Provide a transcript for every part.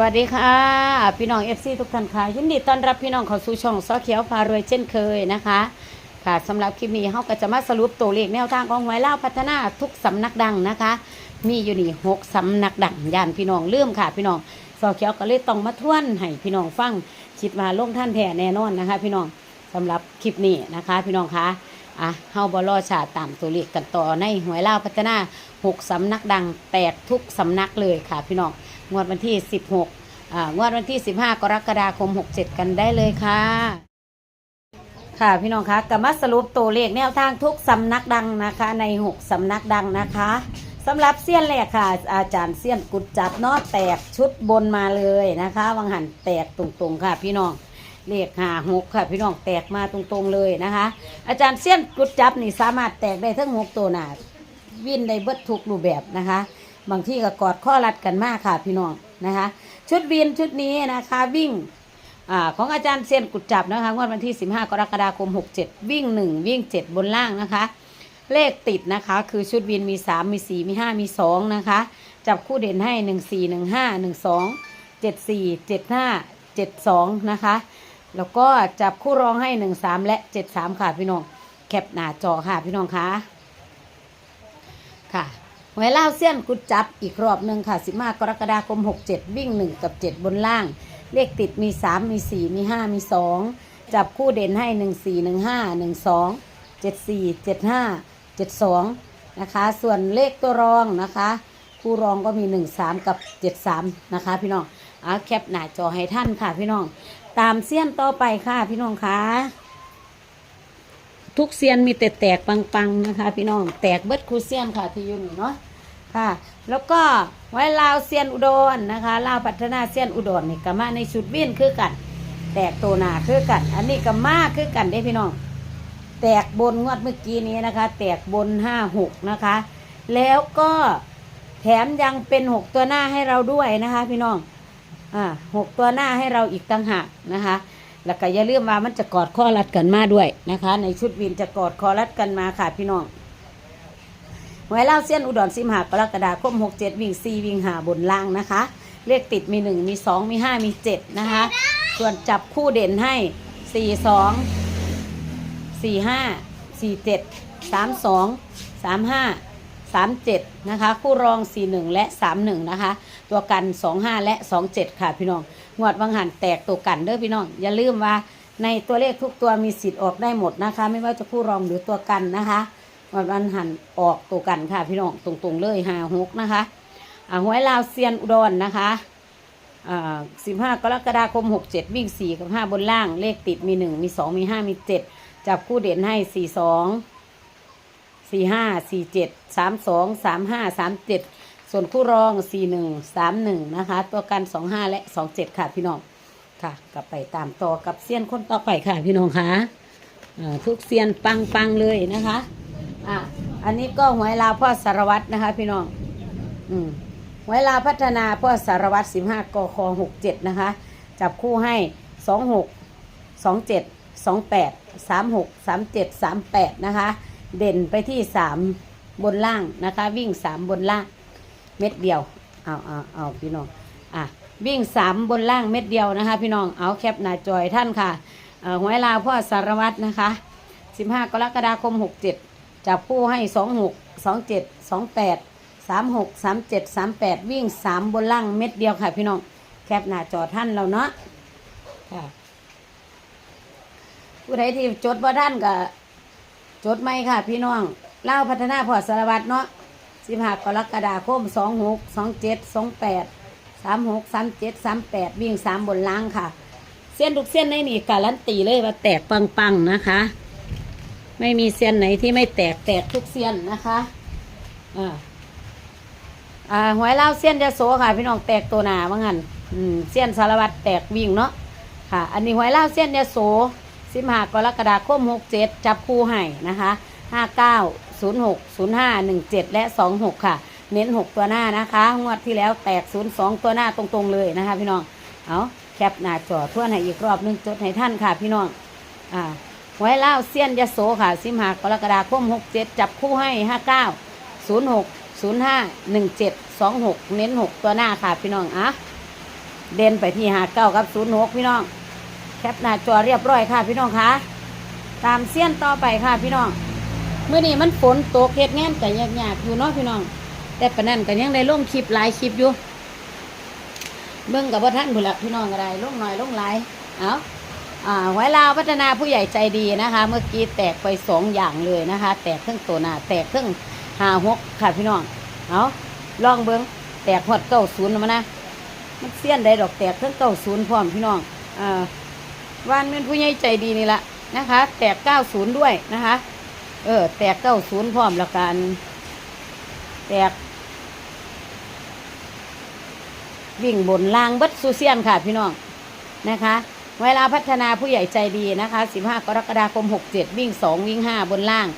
วัสดีค่ะ พี่น้องเอฟซีทุกท่านค่ะยินดีต้อนรับพี่น้องเข้าสู่ช่องซอเขียวพารวยเช่นเคยนะคะ ค่ะสำหรับคลิปนี้เขาก็จะมาสรุปตัวเลขแนวทางของหวยเล่าวพัฒนาทุกสำนักดังนะคะ มีอยู่นี่หกสำนักดังย่านพี่น้องเลื่อมค่ะ พี่น้องซอเขียวก็เลยต้องมาทวนให้พี่น้องฟังคิดว่าลงท่านแท้แน่นอนนะคะ พี่น้องสำหรับคลิปนี้นะคะ พี่น้องคะอะเฮาบอลอชาตามตัวเลขกันต่อในหวยเล่าวพัฒนาหกสำนักดังแตกทุกสำนักเลยค่ะ พี่น้อง งวดวันที่ 16อ่างวดวันที่ 15 กรกฎาคม 67 กันได้เลยค่ะ ค่ะพี่น้องคะกลับมาสรุปตัวเลขแนวทางทุกสำนักดังนะคะ ใน 6 สำนักดังนะคะสำหรับเสี้ยนแรกค่ะ อาจารย์เสี้ยนกุดจับนาแตกชุดบนมาเลยนะคะวังหันแตกตรงๆค่ะ พี่น้องเลขหาหกค่ะ พี่น้องแตกมาตรงๆเลยนะคะ อาจารย์เสี้ยนกุดจับนี่สามารถแตกได้ทั้งหกตัวหนาวิ่นได้เบิดทุกรูปแบบนะคะ บางที่ก็กอดข้อรัดกันมากค่ะพี่น้องนะคะ ชุดวินชุดนี้นะคะวิ่งอของอาจารย์เซียนกุดจับนะคะงวดวันที่ 15 กรกฎาคม 67 วิ่ง 1 วิ่ง 7 บนล่างนะคะ เลขติดนะคะ คือชุดวินมี 3 มี 4 มี 5 มี 2 นะคะ จับคู่เด่นให้ 1 4 1 5 1 2 7 4 7 5 7 2 นะคะ แล้วก็จับคู่รองให้ 1 3 และ 7 3 ค่ะพี่น้อง แคปหน้าจอค่ะพี่น้องคะค่ะ หวยเล่าวเสี้ยนกุดจับอีกรอบหนึ่งค่ะ 15 กรกฎาคม 67 วิ่ง 1 กับ 7 บนล่าง เลขติดมี 3 มี 4 มี 5 มี 2 จับคู่เด่นให้ 1 4 1 5 1 2 7 4 7 5 7 2 นะคะ ส่วนเลขตัวรองนะคะ คู่รองก็มี 1 3 กับ 7 3 นะคะ พี่น้องเอาแคปหน้าจอให้ท่านค่ะพี่น้อง ตามเสี้ยนต่อไปค่ะพี่น้องคะ ทุกเซียนมีแต่แตกปังๆนะคะ พี่น้องแตกเบิดคูเซียนค่ะที่อยุ่นี่เนาะค่ะ แล้วก็ไว้ลาวเซียนอุดรนะคะลาวพัฒนาเซียนอุดรนี่ก็มาในชุดวิ่นคือกัน แตกตัวหนาคือกัน อันนี้ก็มาคือกันได้พี่น้อง แตกบนงวดเมื่อกี้นี้นะคะ แตกบนห้าหกนะคะ แล้วก็แถมยังเป็นหกตัวหน้าให้เราด้วยนะคะ พี่น้องอ่าหกตัวหน้าให้เราอีกต่างหากนะคะ แล้วก็อย่าลืมว่ามันจะกอดข้อรัดกันมาด้วยนะคะ ในชุดวินจะกอดคอรัดกันมาค่ะพี่น้องหวยเล่าเส้นอุดรสิมหากรกฎาคมหกเจ็ดวิ่งสี่วิ่งหาบนล่างนะคะ เลขติดมีหนึ่งมีสองมีห้ามีเจ็ดนะคะ ส่วนจับคู่เด่นให้สี่สองสี่ห้าสี่เจ็ดสามสองสามห้า สามเจ็ดนะคะ คู่รองสี่หนึ่งและสามหนึ่งนะคะ ตัวกันสองห้าและสองเจ็ดค่ะพี่น้อง งวดวังหันแตกตัวกันเด้อพี่น้อง อย่าลืมว่าในตัวเลขทุกตัวมีสิทธิ์ออกได้หมดนะคะ ไม่ว่าจะคู่รองหรือตัวกันนะคะงวดวันหันออกตัวกันค่ะพี่น้องตรงๆเลยหาหกนะคะอ่าหวยลาวเซียนอุดรนะคะอ่าสิบห้ากรกฎาคมหกเจ็ดวิ่งสี่กับห้าบนล่าง เลขติดมีหนึ่งมีสองมีห้ามีเจ็ดจับคู่เด่นให้สี่สอง สี่ห้าสี่เจ็ดสามสองสามห้าสามเจ็ดส่วนคู่รอง4 1 3 1นะคะ ตัวกัน2 5และ2 7ค่ะพี่น้องค่ะ กลับไปตามต่อกับเซียนคนต่อไปค่ะพี่น้องคะทุกเซียนปังปังเลยนะคะอะอันนี้ก็หวยลาพ่อสารวัตรนะคะ พี่น้องอืมหวยลาพัฒนาพ่อสารวัตร15กค67นะคะ จับคู่ให้26 27 28 36 37 38นะคะ เด่นไปที่3บนล่างนะคะ วิ่ง3บนล่าง เม็ดเดียวเอาเอาเอาพี่น้องอะวิ่งสามบนล่างเม็ดเดียวนะคะ พี่น้องเอาแคปหน้าจอยท่านค่ะหวยลาวพ่อสารวัตรนะคะ 15 กรกฎาคม 67 จับผู้ให้ 26 27 28 36 37 38 วิ่ง 3 บนล่างเม็ดเดียวค่ะพี่น้อง แคปหน้าจอท่านเราเนาะค่ะผู้ใดที่จดว่าท่านก็ จดไหมค่ะ พี่น้องเล่าพัฒนาพอสารวัตรเนาะสิบหากรกฎาคมสองหกสองเจ็ดสองแปดสามหกสามเจ็ดสามแปดวิ่งสามบนล่างค่ะ เส้นทุกเส้นในนี่การันตีเลยว่าแตกปังๆนะคะ ไม่มีเส้นไหนที่ไม่แตกแตกทุกเส้นนะคะอ่าอ่าหวยเล่าเส้นยะโสค่ะ พี่น้องแตกตัวหนาว่างั้นอืมเส้นสารวัตรแตกวิ่งเนาะค่ะ อันนี้หวยเล่าเส้นยะโส สิบห้ากรกฎาคมหกเจ็ดจับคู่ให้นะคะห้าเก้าศูนย์หกศูนย์ห้าหนึ่งเจ็ดและสองหกค่ะ เน้นหกตัวหน้านะคะงวดที่แล้วแตกศูนย์สองตัวหน้าตรงๆเลยนะคะพี่น้องเอาแคปหน้าจอทวนให้อีกรอบหนึงจดให้ท่านค่ะพี่น้องอ่าไว้เล่าเซียนยโสค่ะสิมหากรกฎาคมหกเจ็ดจับคู่ให้ห้าเก้าศูนย์หกศูนย์ห้าหนึ่งเจ็ดสองหกเน้นหกตัวหน้าค่ะพี่น้องอะเด่นไปที่หาเก้ากับศูนย์หกพี่น้อง คปหน้าจอเรียบร้อยค่ะพี่น้องคะตามเสี้ยนต่อไปค่ะพี่น้องเมื่อนี้มันฝนตกเฮ็ดงานแต่ยากๆอยู่เนาะพี่น้อง แต่ปนนั้นก็ยังได้ลงคลิปหลายคลิปอยู่เบิ่งกับว่าท่านผู้ละพี่น้องก็ได้ลงหน่อยลงหลายเอาอ่าไว้ลาวพัฒนาผู้ใหญ่ใจดีนะคะ เมื่อกี้แตกไปสองอย่างเลยนะคะ แตกเครื่องตัวหน้าแตกเครื่องหาหกค่ะพี่น้องเอาลองเบิ้งแตกหอดเก้าศูนย์มานะมันเสี้ยนได้ดอกแตกเครื่องเก้าศูนย์พร้อมพี่น้องอ่า วานเป็นผู้ใหญ่ใจดีนี่ละนะคะ แตกเก้าศูนย์ด้วยนะคะ เออ แตกเก้าศูนย์พร้อมแล้วกันแตก วิ่งบนล่างบัดซูเซียนค่ะพี่น้องนะคะ เวลาพัฒนาผู้ใหญ่ใจดีนะคะ 15 กรกฎาคม 67 วิ่ง 2 วิ่ง 5 บนล่าง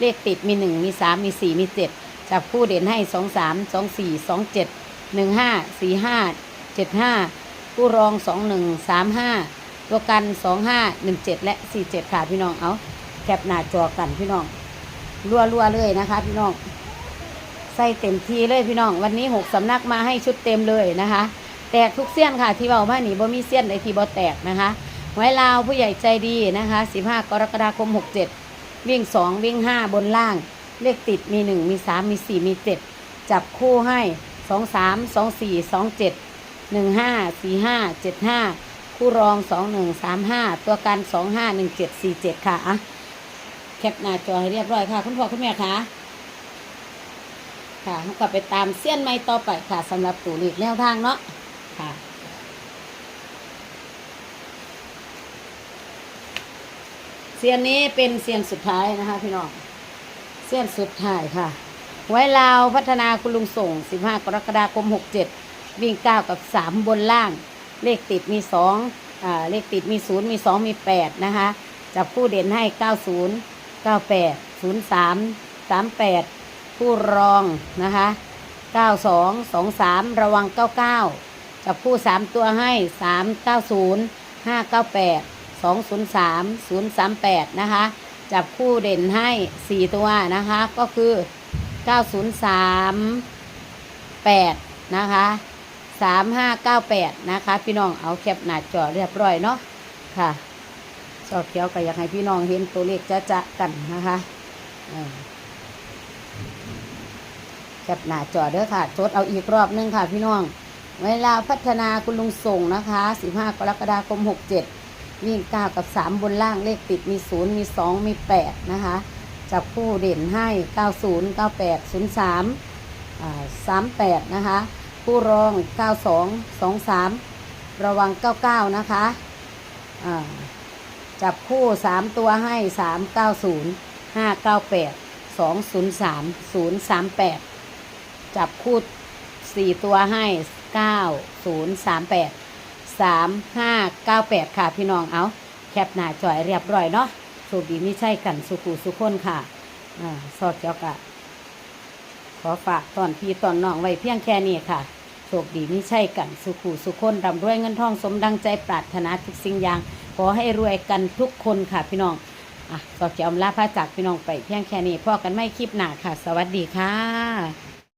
เลขติดมี 1 มี 3 มี 4 มี 7 จับคู่เด่นให้ 2 3 2 4 2 7 1 5 4 5 7 5 ผู้รอง 2 1 3 5 ตัวกัน 2 5 1 7 และ 4 7 ค่ะพี่น้องเอาแคปหน้าจอกันพี่น้องรัวๆเลยนะคะ พี่น้องใส่เต็มทีเลยพี่น้อง วันนี้หกสำนักมาให้ชุดเต็มเลยนะคะ แตกทุกเสี้ยนค่ะ ที่เบามาหนีบ่มีเสี้ยนใดที่บ่แตกนะคะไว้ลาวผู้ใหญ่ใจดีนะคะ 15 กรกฎาคม 67 วิ่ง 2 วิ่ง 5 บนล่าง เลขติดมี 1 มี 3 มี 4 มี 7 จับคู่ให้ 2 3 2 4 2 7 1 5 4 5 7 5 คู่รอง 2 1 3 5 ตัวกัน 2 5 1 7 4 7 ค่ะอะแคปหน้าจอให้เรียบร้อยค่ะ คุณพ่อคุณแม่คะค่ะก็ไปตามเสี้ยนไม้ต่อไปค่ะสำหรับตูหลีกแนวทางเนาะค่ะเสี้ยนนี้เป็นเสี้ยนสุดท้ายนะคะพี่น้องเสี้ยนสุดท้ายค่ะ ไว้ลาวพัฒนาคุณลุงส่ง 15 กรกฎาคม 67 วิ่ง 9 กับ 3 บนล่าง เลขติดมีสองเลขติดมีศูนย์มีสองมีแปดนะคะ จับคู่เด่นให้เก้าศูนย์เก้าแปดศูนย์สามสามแปดคู่รองนะคะเก้าสองสองสามระวังเก้าเก้าจับคู่สามตัวให้สามเก้าศูนย์ห้าเก้าแปดสองศูนย์สามศูนย์สามแปดนะคะจับคู่เด่นให้สี่ตัวนะคะก็คือเก้าศูนย์สามแปดนะคะ 3598นะคะ พี่น้องเอาแคปหน้าจอเรียบร้อยเนาะค่ะจอเขียวก็อยากให้พี่น้องเห็นตัวเลขจะจะกันนะคะแคปหน้าจอเด้อค่ะจดเอาอีกรอบนึงค่ะ พี่น้อง เวลาพัฒนาคุณลุงส่งนะคะ 15 กรกฎาคม 67 วิ่ง 9 กับ 3 บนล่างเลขติดมี 0 มี 2 มี 8 นะคะ จับคู่เด่นให้ 90 98 03อ่า38 นะคะ ผู้รอง 92 23 ระวัง 99 นะคะจับคู่ 3 ตัวให้ 390 598 203 038 จับคู่สี่ตัวให้เก้าศูนย์สามแปดสามห้าเก้าแปดค่ะพี่น้องเอาแคปหน้าจอยเรียบร้อยเนาะโชคดีไม่ใช่กันสุขูสุขคนค่ะอ่าสอดเจ้ากะขอฝากตอนพี่ตอนน้องไว้เพียงแค่นี้ค่ะ โชคดีไม่ใช่กันสุขูสุขคนร่ำรวยเงินทองสมดังใจปรารถนาทุกสิ่งอย่างขอให้รวยกันทุกคนค่ะพี่น้องอะสอเจ้าอมลาพระจากพี่น้องไปเพียงแค่นี้พ่อกันไม่คลิปหนาค่ะ สวัสดีค่ะ